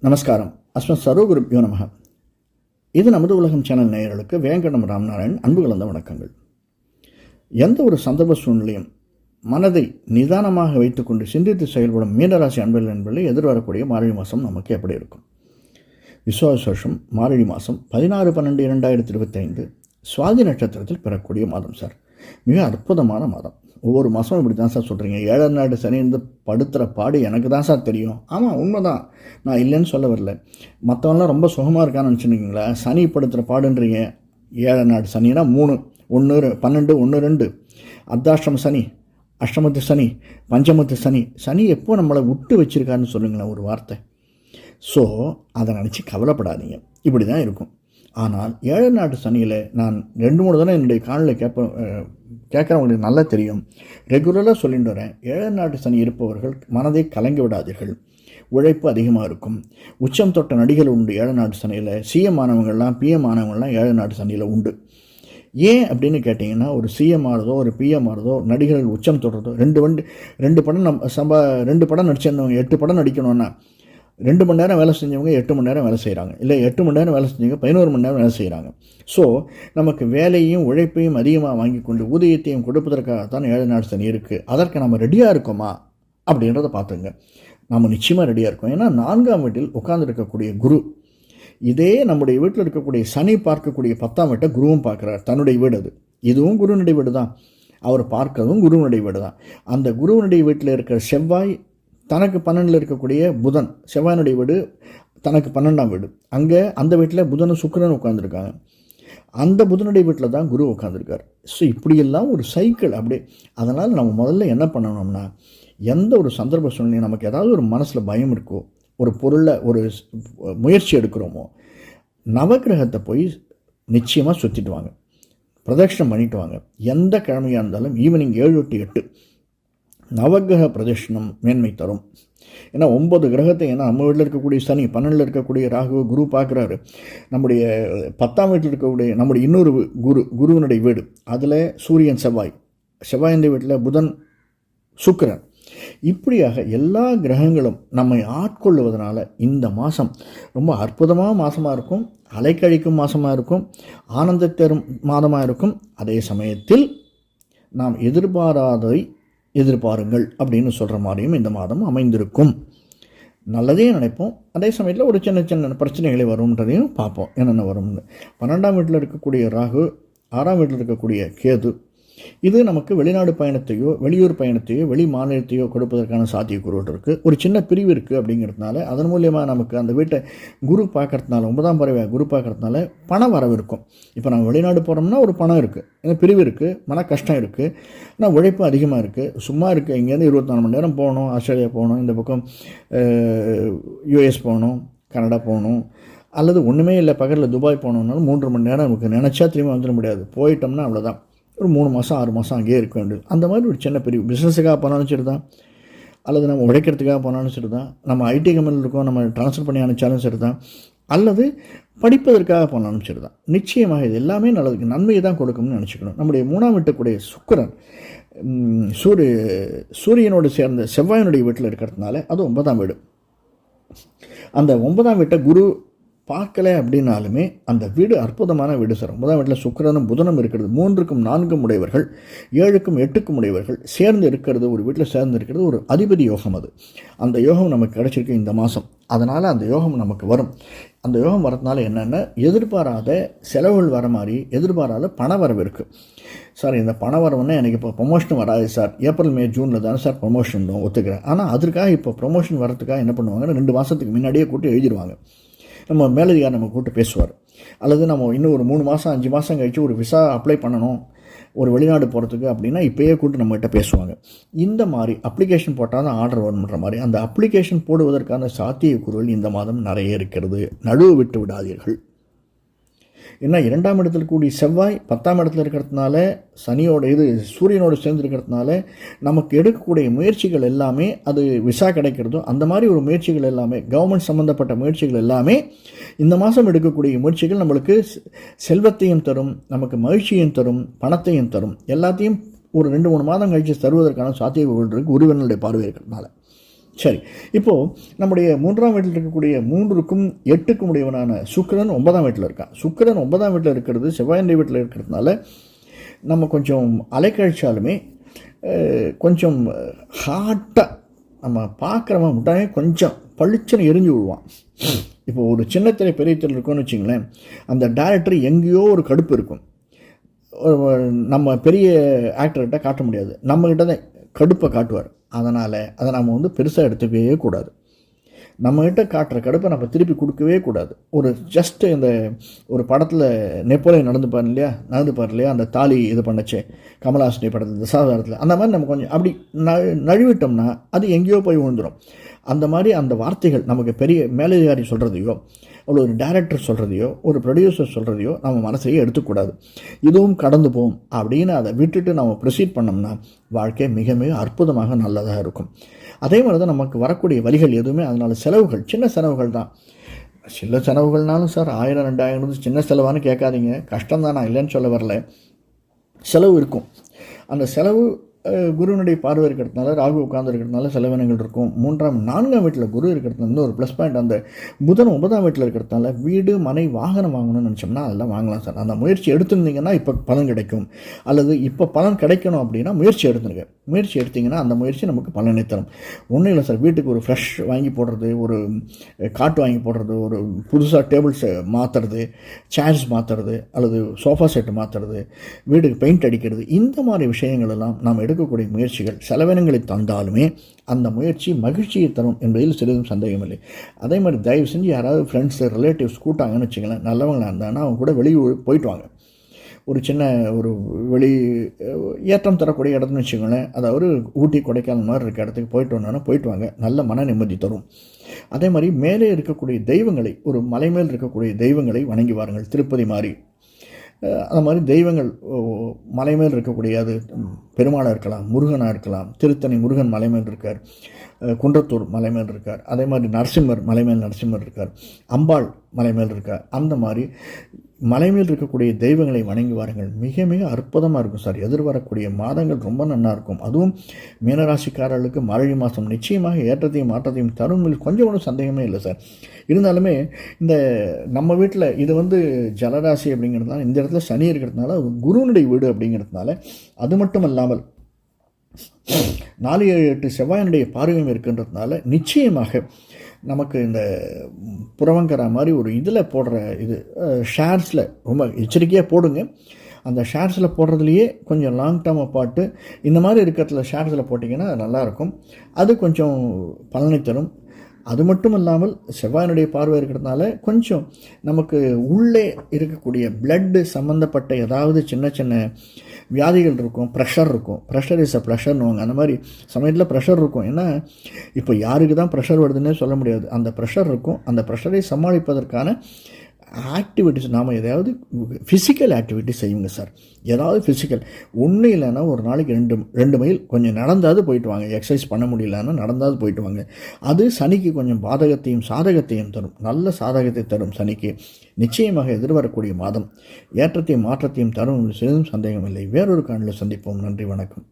நமஸ்காரம். அஸ்மத் சரோகுருப்யோ நமக இது நமது உலகம் சேனல் நேயர்களுக்கு வேங்கடம் ராம்நாராயண் அன்பு கலந்த வணக்கங்கள். எந்த ஒரு சந்தர்ப்ப சூழ்நிலையும் மனதை நிதானமாக வைத்துக்கொண்டு சிந்தித்து செயல்படும் மீனராசி அன்பர்கள் என்பதை எதிர்வரக்கூடிய மார்கழி மாதம் நமக்கு எப்படி இருக்கும்? விசுவாச வருஷம் மார்கழி மாதம் பதினாறு பன்னெண்டு இரண்டாயிரத்தி இருபத்தைந்து சுவாதி நட்சத்திரத்தில் பெறக்கூடிய மாதம் சார். மிக அற்புதமான மாதம். ஒவ்வொரு மாதமும் இப்படி தான் சார் சொல்கிறீங்க ஏழாம் நாடு சனி படுத்துகிற பாடு எனக்கு தான் சார் தெரியும். ஆமாம் உண்மை தான் நான் இல்லைன்னு சொல்ல வரல. மற்றவன்லாம் ரொம்ப சுகமாக இருக்கான்னு நினச்சிருக்கீங்களா? சனி படுத்துகிற பாடுன்றீங்க. ஏழை நாடு சனினா மூணு ஒன்று பன்னெண்டு ஒன்று ரெண்டு. அர்த்தாஷ்டம சனி அஷ்டமத்து சனி பஞ்சமத்து சனி. சனி எப்போ நம்மளை விட்டு வச்சிருக்காருன்னு சொல்லுங்களேன் ஒரு வார்த்தை. ஸோ அதை நினச்சி கவலைப்படாதீங்க. இப்படி தான் இருக்கும். ஆனால் ஏழை நாட்டு சனியில் நான் ரெண்டு மூணு தடவை என்னுடைய காலில் கேட்ப கேட்குறவங்களுக்கு நல்லா தெரியும். ரெகுலராக சொல்லிட்டு வரேன். ஏழு நாட்டு சனி இருப்பவர்கள் மனதை கலங்கி விடாதீர்கள். உழைப்பு அதிகமாக இருக்கும். உச்சம் தொட்ட நடிகள் உண்டு ஏழு நாட்டு சனியில். சிஎம் ஆனவங்கள்லாம் பிஎம் ஆனவங்கள்லாம் ஏழு நாட்டு சனியில் உண்டு. ஏன் அப்படின்னு கேட்டிங்கன்னா ஒரு சிஎம் ஆகிறதோ ஒரு பிஎம் ஆகிறதோ நடிகர்கள் உச்சம் தொடுறதோ ரெண்டு வண்டு ரெண்டு படம் நம் சம்பா ரெண்டு படம் நடிச்சிருந்தவங்க எட்டு படம் நடிக்கணும்னா ரெண்டு மணி நேரம் வேலை செஞ்சவங்க எட்டு மணி நேரம் வேலை செய்கிறாங்க இல்லை எட்டு மணி நேரம் வேலை செஞ்சவங்க பதினோரு மணி நேரம் வேலை செய்கிறாங்க ஸோ நமக்கு வேலையும் உழைப்பையும் அதிகமாக வாங்கி கொண்டு ஊதியத்தையும் கொடுப்பதற்காகத்தான் ஏழு நாள் சனி இருக்குது அதற்கு நம்ம ரெடியாக இருக்கோமா? அப்படின்றத பார்த்துங்க. நம்ம நிச்சயமாக ரெடியாக இருக்கோம். ஏன்னா நான்காம் வீட்டில் உட்கார்ந்துருக்கக்கூடிய குரு இதே நம்முடைய வீட்டில் இருக்கக்கூடிய சனி பார்க்கக்கூடிய பத்தாம் வீட்டை குருவும் பார்க்குறார். தன்னுடைய வீடு அது. இதுவும் குருனுடைய வீடு தான் அவர் பார்க்கறதும் குருவனுடைய வீடு தான் அந்த குருவனுடைய வீட்டில் இருக்கிற செவ்வாய் தனக்கு பன்னெண்டில் இருக்கக்கூடிய புதன் செவ்வாயனுடைய வீடு தனக்கு பன்னெண்டாம் வீடு. அங்கே அந்த வீட்டில் புதனும் சுக்கரன் உட்காந்துருக்காங்க அந்த புதனுடைய வீட்டில் தான் குரு உட்காந்துருக்கார் ஸோ இப்படியெல்லாம் ஒரு சைக்கிள் அப்படியே அதனால் நம்ம முதல்ல என்ன பண்ணணும்னா எந்த ஒரு சந்தர்ப்ப சூழ்நிலையும் நமக்கு ஏதாவது ஒரு மனசில் பயம் இருக்கோ ஒரு பொருளை ஒரு முயற்சி எடுக்கிறோமோ நவக்கிரகத்தை போய் நிச்சயமாக சுற்றிட்டு வாங்க. பிரதட்சணம் பண்ணிட்டு வாங்க. எந்த கிழமையாக இருந்தாலும் ஈவினிங் ஏழு டு எட்டு நவகிரக பிரதர்ஷனம் மேன்மை தரும். ஏன்னா ஒன்பது கிரகத்தை ஏன்னா நம்ம வீட்டில் இருக்கக்கூடிய சனி பன்னெண்டில் இருக்கக்கூடிய ராகு குரு பார்க்குறாரு. நம்முடைய பத்தாம் வீட்டில் இருக்கக்கூடிய நம்முடைய இன்னொரு குரு குருவனுடைய வீடு. அதில் சூரியன் செவ்வாய். செவ்வாயந்த வீட்டில் புதன் சுக்கரன். இப்படியாக எல்லா கிரகங்களும் நம்மை ஆட்கொள்ளுவதனால இந்த மாதம் ரொம்ப அற்புதமாக மாதமாக இருக்கும். அலைக்கழிக்கும் மாதமாக இருக்கும். ஆனந்த தரும் மாதமாக இருக்கும். அதே சமயத்தில் நாம் எதிர்பாராததை எதிர்பாருங்கள் அப்படின்னு சொல்கிற மாதிரியும் இந்த மாதம் அமைந்திருக்கும். நல்லதே நினைப்போம். அதே சமயத்தில் ஒரு சின்ன சின்ன பிரச்சனைகளை வரும்ன்றதையும் பார்ப்போம். என்னென்ன வரும்னு. பன்னெண்டாம் வீட்டில் இருக்கக்கூடிய ராகு ஆறாம் வீட்டில் இருக்கக்கூடிய கேது இது நமக்கு வெளிநாடு பயணத்தையோ வெளியூர் பயணத்தையோ வெளி மாநிலத்தையோ கொடுப்பதற்கான சாத்தியக்கூறுகள் இருக்குது ஒரு சின்ன பிரிவு இருக்குது அப்படிங்கிறதுனால அதன் மூலியமாக நமக்கு அந்த வீட்டை குரு பார்க்கறதுனால ஒன்பதாம் பறவை குரு பார்க்கறதுனால பண வரவு இருக்கும். இப்போ நம்ம வெளிநாடு போகிறோம்னா ஒரு பணம் இருக்குது ஏன்னா பிரிவு இருக்குது மன கஷ்டம் இருக்குது ஆனால் உழைப்பு அதிகமாக இருக்குது சும்மா இருக்குது இங்கேருந்து இருபத்தி நாலு மணி நேரம் போகணும் ஆஸ்திரேலியா போகணும் இந்த பக்கம் யூஎஸ் போகணும் கனடா போகணும் அல்லது ஒன்றுமே இல்லை பகலில் துபாய் போகணுன்னாலும் மூன்று மணி நேரம் நமக்கு நினச்சா திரும்பி வந்துட முடியாது. போயிட்டோம்னா அவ்வளோதான் ஒரு மூணு மாதம் ஆறு மாதம் அங்கேயே இருக்க வேண்டியது. அந்த மாதிரி ஒரு சின்ன பெரிய பிஸ்னஸுக்காக போனாலும் சரி தான் அல்லது நம்ம உழைக்கிறதுக்காக போனாலும் சரி தான் நம்ம ஐடி கம்பெனியில் இருக்கோம் நம்ம ட்ரான்ஸ்ஃபர் பண்ணி அனுப்பிச்சாலும் சரி தான் அல்லது படிப்பதற்காக போனாலும் சரி தான் நிச்சயமாக இது எல்லாமே நல்லதுக்கு நன்மையை தான் கொடுக்கும்னு நினச்சிக்கணும். நம்முடைய மூணாம் வீட்டுக்குடைய சுக்கரன் சூரிய சூரியனோடு சேர்ந்த செவ்வாயினுடைய வீட்டில் இருக்கிறதுனால அது ஒன்பதாம் வீடு. அந்த ஒன்பதாம் வீட்டை குரு பார்க்கல அப்படின்னாலுமே அந்த வீடு அற்புதமான வீடு சார். முதல் வீட்டில் சுக்கரனும் புதனும் இருக்கிறது. மூன்றுக்கும் நான்கும் உடையவர்கள் ஏழுக்கும் எட்டுக்கும் உடையவர்கள். சேர்ந்து இருக்கிறது ஒரு வீட்டில் சேர்ந்து இருக்கிறது ஒரு அதிபதி யோகம் அது. அந்த யோகம் நமக்கு கிடச்சிருக்கு இந்த மாதம். அதனால் அந்த யோகம் நமக்கு வரும். அந்த யோகம் வரதுனால என்னென்ன எதிர்பாராத செலவுகள் வர மாதிரி எதிர்பாராத பண வரவு இருக்குது சார் இந்த பண வரவுன்னா எனக்கு இப்போ ப்ரொமோஷன் வராது சார். ஏப்ரல் மே ஜூனில் தானே சார் ப்ரொமோஷன் ஒத்துக்கிறேன். ஆனால் அதற்காக இப்போ ப்ரொமோஷன் வரதுக்காக என்ன பண்ணுவாங்கன்னா ரெண்டு மாதத்துக்கு முன்னாடியே கூட்டி எழுதிடுவாங்க நம்ம மேலதிகாரி நம்ம கூப்பிட்டு பேசுவார். அல்லது நம்ம இன்னும் ஒரு மூணு மாதம் அஞ்சு மாதம் கழித்து ஒரு விசா அப்ளை பண்ணணும் ஒரு வெளிநாடு போகிறதுக்கு அப்படின்னா இப்போயே கூப்பிட்டு நம்மகிட்ட பேசுவாங்க. இந்த மாதிரி அப்ளிகேஷன் போட்டால் தான் ஆர்டர் வரணுன்ற மாதிரி அந்த அப்ளிகேஷன் போடுவதற்கான சாத்தியக்கூறுகள் இந்த மாதம் நிறைய இருக்கிறது. நடுவு விட்டு விடாதீர்கள். ஏன்னா இரண்டாம் இடத்தில் கூடிய செவ்வாய் பத்தாம் இடத்துல இருக்கிறதுனால சனியோட இது சூரியனோடு சேர்ந்து இருக்கிறதுனால நமக்கு எடுக்கக்கூடிய முயற்சிகள் எல்லாமே அது விசா கிடைக்கிறதோ அந்த மாதிரி ஒரு முயற்சிகள் எல்லாமே கவர்மெண்ட் சம்மந்தப்பட்ட முயற்சிகள் எல்லாமே இந்த மாதம் எடுக்கக்கூடிய முயற்சிகள் நம்மளுக்கு செல்வத்தையும் தரும் நமக்கு மகிழ்ச்சியும் தரும் பணத்தையும் தரும். எல்லாத்தையும் ஒரு ரெண்டு மூணு மாதம் கழித்து தருவதற்கான சாத்தியக்கூறுகள் இருக்குது உருவனுடைய பார்வை இருக்கிறதுனால சரி இப்போது நம்முடைய மூன்றாம் வீட்டில் இருக்கக்கூடிய மூன்றுக்கும் எட்டுக்கும் உடையவனான சுக்கரன் ஒன்பதாம் வீட்டில் இருக்கான். சுக்கரன் ஒன்பதாம் வீட்டில் இருக்கிறது செவ்வாயனுடைய வீட்டில் இருக்கிறதுனால நம்ம கொஞ்சம் அலைக்கழிச்சாலுமே கொஞ்சம் ஹார்ட்டாக நம்ம பார்க்குறவன் உடனே கொஞ்சம் பளிச்சுன்னு எரிஞ்சு விடுவான். இப்போ ஒரு சின்ன திரை பெரிய திரை இருக்கும்னு வச்சிங்களேன் அந்த டேரக்டர் எங்கேயோ ஒரு கடுப்பு இருக்கும். நம்ம பெரிய ஆக்டர்கிட்ட காட்ட முடியாது. நம்மக்கிட்ட தான் கடுப்பை காட்டுவார். அதனால் அதை நம்ம வந்து பெருசாக எடுத்துக்கவே கூடாது. நம்மக்கிட்ட காட்டுற கடுப்பை நம்ம திருப்பி கொடுக்கவே கூடாது. ஒரு ஜஸ்ட்டு இந்த ஒரு படத்தில் நெப்போலியன் நடந்துப்பார் இல்லையா? நடந்துப்பார் இல்லையா? அந்த தாலி இது பண்ணச்சே கமலாசினி படத்தில் தசாவதாரத்தில் அந்த மாதிரி நம்ம கொஞ்சம் அப்படி ந நழுவிட்டோம்னா அது எங்கேயோ போய் விழுந்துடும் அந்த மாதிரி அந்த வார்த்தைகள் நமக்கு பெரிய மேலதிகாரி சொல்கிறதையோ அவ்வளோ ஒரு டைரக்டர் சொல்கிறதையோ ஒரு ப்ரொடியூசர் சொல்கிறதையோ நம்ம மனசையே எடுத்துக்கூடாது. இதுவும் கடந்து போகும். அப்படின்னு அதை விட்டுட்டு நம்ம ப்ரொசீட் பண்ணோம்னா வாழ்க்கை மிக மிக அற்புதமாக நல்லதாக இருக்கும். அதே மாதிரி தான் நமக்கு வரக்கூடிய வழிகள் எதுவுமே அதனால் செலவுகள் சின்ன செலவுகள் தான். சில செலவுகள்னாலும் சார் ஆயிரம் ரெண்டாயிரம் சின்ன செலவான்னு கேட்காதீங்க. கஷ்டம் தான் நான் இல்லைன்னு சொல்ல வரல. செலவு இருக்கும். அந்த செலவு குருவினுடைய பார்வை இருக்கிறதுனால ராகு உட்கார்ந்து இருக்கிறதுனால செலவினங்கள் இருக்கும். மூன்றாம் நான்காம் வீட்டில் குரு இருக்கிறதுனால ஒரு ப்ளஸ் பாயிண்ட் அந்த புதன் ஒன்பதாம் வீட்டில் இருக்கிறதுனால வீடு மனை வாகனம் வாங்கணும்னு நினச்சோம்னா அதெல்லாம் வாங்கலாம் சார். அந்த முயற்சி எடுத்திருந்தீங்கன்னா இப்போ பலன் கிடைக்கும். அல்லது இப்போ பலன் கிடைக்கணும் அப்படின்னா முயற்சி எடுத்துருங்க. முயற்சி எடுத்தீங்கன்னா அந்த முயற்சி நமக்கு பலனை தரும். ஒன்றும் இல்லை சார். வீட்டுக்கு ஒரு ஃப்ரெஷ் வாங்கி போடுறது ஒரு காட்டு வாங்கி போடுறது ஒரு புதுசாக டேபிள்ஸை மாற்றுறது சேர்ஸ் மாற்றுறது அல்லது சோஃபா செட்டு மாற்றுறது வீட்டுக்கு பெயிண்ட் அடிக்கிறது இந்த மாதிரி விஷயங்கள் எல்லாம் நாம் எடுக்கக்கூடிய முயற்சிகள் செலவினங்களை தந்தாலுமே அந்த முயற்சி மகிழ்ச்சியை தரும் என்பதில் சிறிதும் சந்தேகமில்லை. அதே மாதிரி தயவு செஞ்சு யாராவது ஃப்ரெண்ட்ஸு ரிலேட்டிவ்ஸ் கூட்டாங்கன்னு வச்சுக்கலாம் நல்லவங்களாக இருந்தாங்கன்னா அவங்க கூட வெளியூர் போயிட்டு வாங்க. ஒரு சின்ன ஒரு வெளி ஏற்றம் தரக்கூடிய இடத்துன்னு வச்சுக்கோங்களேன் அதாவது ஊட்டி கொடைக்கானல் மாதிரி இருக்க இடத்துக்கு போயிட்டு வந்தோன்னா போயிட்டு வாங்க. நல்ல மன நிம்மதி தரும். அதே மாதிரி மேலே இருக்கக்கூடிய தெய்வங்களை ஒரு மலை மேல் இருக்கக்கூடிய தெய்வங்களை வணங்கி வாருங்கள். திருப்பதி மாதிரி அந்த மாதிரி தெய்வங்கள் மலைமேல் மலை மேல் இருக்கக்கூடிய அது பெருமாளாக இருக்கலாம் முருகனாக இருக்கலாம் திருத்தணி முருகன் மலை மேல் இருக்கார் குன்றத்தூர் மலை மேல் இருக்கார் அதே மாதிரி நரசிம்மர் மலை மேல் நரசிம்மர் இருக்கார் அம்பாள் மலை மேல் இருக்கார் அந்த மாதிரி மலை மேல் இருக்கக்கூடிய தெய்வங்களை வணங்கி வாருங்கள். மிக மிக அற்புதமாக இருக்கும் சார். எதிர்வரக்கூடிய மாதங்கள் ரொம்ப நல்லா இருக்கும். அதுவும் மீனராசிக்காரர்களுக்கு மார்கழி மாதம் நிச்சயமாக ஏற்றத்தையும் மாற்றத்தையும் தரும். கொஞ்சம் கூட சந்தேகமே இல்லை சார். இருந்தாலுமே இந்த நம்ம வீட்டில் இது வந்து ஜலராசி அப்படிங்கிறதுனால இந்த இடத்துல சனி இருக்கிறதுனால அது குருனுடைய வீடு அப்படிங்கிறதுனால அது மட்டும் இல்லாமல் நாலு ஏழு எட்டு செவ்வாயினுடைய பார்வையும் இருக்கின்றதுனால நிச்சயமாக நமக்கு இந்த புறவங்கரா மாதிரி ஒரு இதில் போடுற இது ஷேர்ஸில் ரொம்ப எச்சரிக்கையாக போடுங்க. அந்த ஷேர்ஸில் போடுறதுலையே கொஞ்சம் லாங் டேர்ம் பாட்டு இந்த மாதிரி இருக்கிறதுல ஷேர்ஸில் போட்டிங்கன்னா நல்லாயிருக்கும் அது கொஞ்சம் பலனை தரும். அது மட்டும் இல்லாமல் செவ்வாயினுடைய பார்வை இருக்கிறதுனால கொஞ்சம் நமக்கு உள்ளே இருக்கக்கூடிய பிளட்டு சம்மந்தப்பட்ட ஏதாவது சின்ன சின்ன வியாதிகள் இருக்கும் ப்ரெஷர் இருக்கும். ப்ரெஷர் இஸ் அ ப்ரெஷர்னுவாங்க அந்த மாதிரி சமயத்தில் ப்ரெஷர் இருக்கும். ஏன்னா இப்போ யாருக்கு தான் ப்ரெஷர் வருதுன்னே சொல்ல முடியாது. அந்த ப்ரெஷர் இருக்கும். அந்த ப்ரெஷரை சமாளிப்பதற்கான ஆக்டிவிட்டிஸ் நாம் எதாவது ஃபிசிக்கல் ஆக்டிவிட்டி செய்யுங்க சார் ஏதாவது ஃபிசிக்கல் ஒன்றும் இல்லைன்னா ஒரு நாளைக்கு ரெண்டு ரெண்டு மைல் கொஞ்சம் நடந்தாவது போயிட்டு வாங்க. எக்ஸசைஸ் பண்ண முடியலன்னா நடந்தாவது போயிட்டு வாங்க. அது சனிக்கு கொஞ்சம் பாதகத்தையும் சாதகத்தையும் தரும். நல்ல சாதகத்தை தரும் சனிக்கு. நிச்சயமாக எதிர்வரக்கூடிய மாதம். ஏற்றத்தையும் மாற்றத்தையும் தரும் என்று சந்தேகம் இல்லை வேறொரு காணில் சந்திப்போம். நன்றி வணக்கம்.